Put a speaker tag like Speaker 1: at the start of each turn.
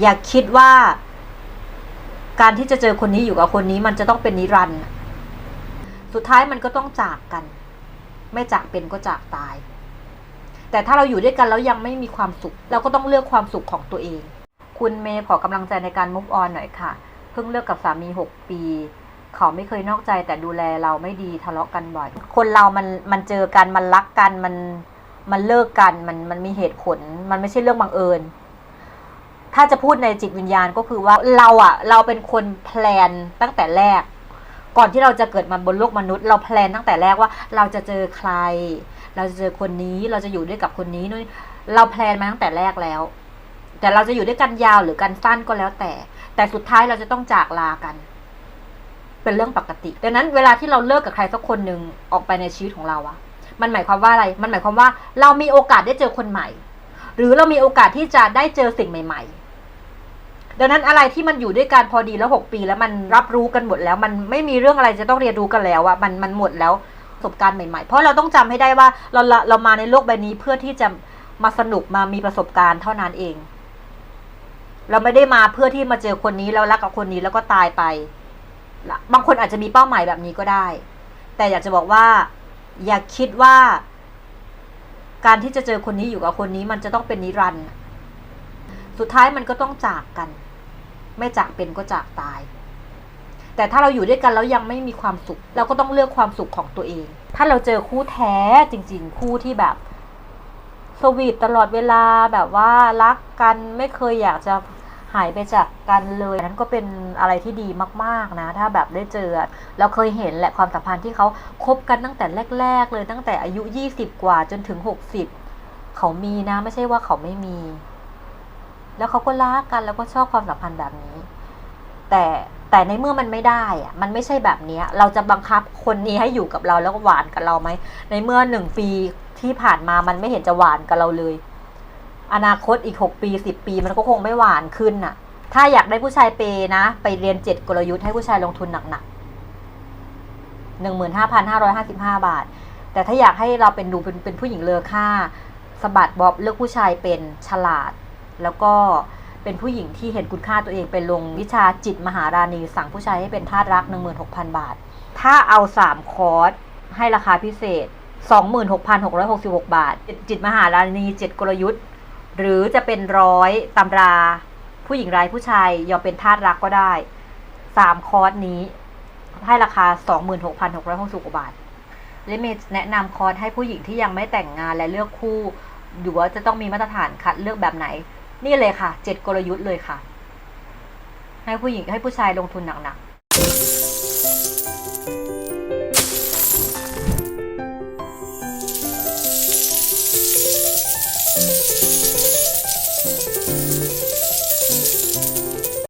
Speaker 1: อย่าคิดว่า การที่จะเจอคนนี้อยู่กับคนนี้ มันจะต้องเป็นนิรันดร์สุดท้ายมันก็ต้องจากกัน ไม่จากเป็นก็จากตาย แต่ถ้าเราอยู่ด้วยกันแล้วยังไม่มีความสุข เราก็ต้องเลือกความสุขของตัวเอง คุณเมย์ขอกำลังใจในการ move on หน่อยค่ะ เพิ่งเลิกกับสามีหกปี เขาไม่เคยนอกใจแต่ดูแลเราไม่ดีทะเลาะกันบ่อย คนเรามันมันเจอกันมันรักกันมันมันเลิกกันมันมันมีเหตุผล มันไม่ใช่เรื่องบังเอิญ ถ้าจะพูดในจิตวิญญาณก็คือว่าเราอะเราเป็นคนแพลนตั้งแต่แรก ก่อนที่เราจะเกิดมาบนโลกมนุษย์ เราแพลนตั้งแต่แรกว่าเราจะเจอใคร เราจะเจอคนนี้เราจะอยู่ด้วยกับคนนี้นู่นเราแพลนมาตั้งแต่แรกแล้ว แต่เราจะอยู่ด้วยกันยาวหรือกันสั้นก็แล้วแต่ แต่สุดท้ายเราจะต้องจากลากัน เป็นเรื่องปกติ ดังนั้นเวลาที่เราเลิกกับใครสักคนหนึ่งออกไปในชีวิตของเราอะมันหมายความว่าอะไร มันหมายความว่าเรามีโอกาสได้เจอคนใหม่ หรือเรามีโอกาสที่จะได้เจอสิ่งใหม่ ๆ ดังนั้นอะไรที่มันอยู่ด้วยกันพอดีแล้วหกปี แล้วมันรับรู้กันหมดแล้ว มันไม่มีเรื่องอะไรจะต้องเรียนรู้กันแล้วอะมันมันหมดแล้วประสบการณ์ใหม่ๆ เพราะเราต้องจำให้ได้ว่าเราเราเรามาในโลกใบนี้เพื่อที่จะมาสนุกมามีประสบการณ์เท่านั้นเอง เราไม่ได้มาเพื่อที่มาเจอคนนี้แล้วรักกับคนนี้แล้วก็ตายไป บางคนอาจจะมีเป้าหมายแบบนี้ก็ได้ แต่อยากจะบอกว่า อย่าคิดว่า การที่จะเจอคนนี้อยู่กับคนนี้ มันจะต้องเป็นนิรันดร์ สุดท้ายมันก็ต้องจากกัน ไม่จากเป็นก็จากตาย แต่ถ้าเราอยู่ด้วยกันแล้วยังไม่มีความสุข เราก็ต้องเลือกความสุขของตัวเอง ถ้าเราเจอคู่แท้จริง ๆ คู่ที่แบบสวีทตลอดเวลาแบบว่ารักกันไม่เคยอยากจะหายไปจากกันเลยนั้นก็เป็นอะไรที่ดีมากๆนะ ถ้าแบบได้เจอ เราเคยเห็นแหละความสัมพันธ์ที่เขาคบกันตั้งแต่แรก ๆ เลยตั้งแต่อายุยี่สิบกว่าจนถึงหกสิบเขามีนะไม่ใช่ว่าเขาไม่มี แล้วเขาก็รักกันแล้วก็ชอบความสัมพันธ์แบบนี้ แต่แต่ในเมื่อมันไม่ได้อะมันไม่ใช่แบบนี้เราจะบังคับคนนี้ให้อยู่กับเราแล้วก็หวานกับเราไหมในเมื่อหนึ่งปีที่ผ่านมามันไม่เห็นจะหวานกับเราเลย อนาคตอีกหกปีสิบปีมันก็คงไม่หวานขึ้นน่ะ ถ้าอยากได้ผู้ชายเปย์นะ ไปเรียนเจ็ดกลยุทธ์ให้ผู้ชายลงทุนหนักๆหนึ่งหมื่นห้าพันห้าร้อยห้าสิบห้าบาท แต่ถ้าอยากให้เราเป็นดูเป็นเป็นผู้หญิงเลอค่าสะบัดบอบเลือกผู้ชายเป็นฉลาด แล้วก็เป็นผู้หญิงที่เห็นคุณค่าตัวเองเป็นลงวิชาจิตมหาราณี สั่งผู้ชายให้เป็นทาสรัก 16,000 บาท ถ้าเอา 3 คอร์สให้ราคาพิเศษ 26,666 บาท จิตมหาราณี7กลยุทธ์ หรือจะเป็นร้อยตำรา ผู้หญิงรายผู้ชายยอมเป็นทาสรักก็ได้ 3 คอร์สนี้ให้ราคา 26,666 บาท และเมแนะนำคอร์สให้ผู้หญิงที่ยังไม่แต่งงานและเลือกคู่ดูว่าจะต้องมีมาตรฐานคัดเลือกแบบไหน นี่เลยค่ะเจ็ดกลยุทธ์เลยค่ะ ให้ผู้หญิงให้ผู้ชายลงทุนหนักๆ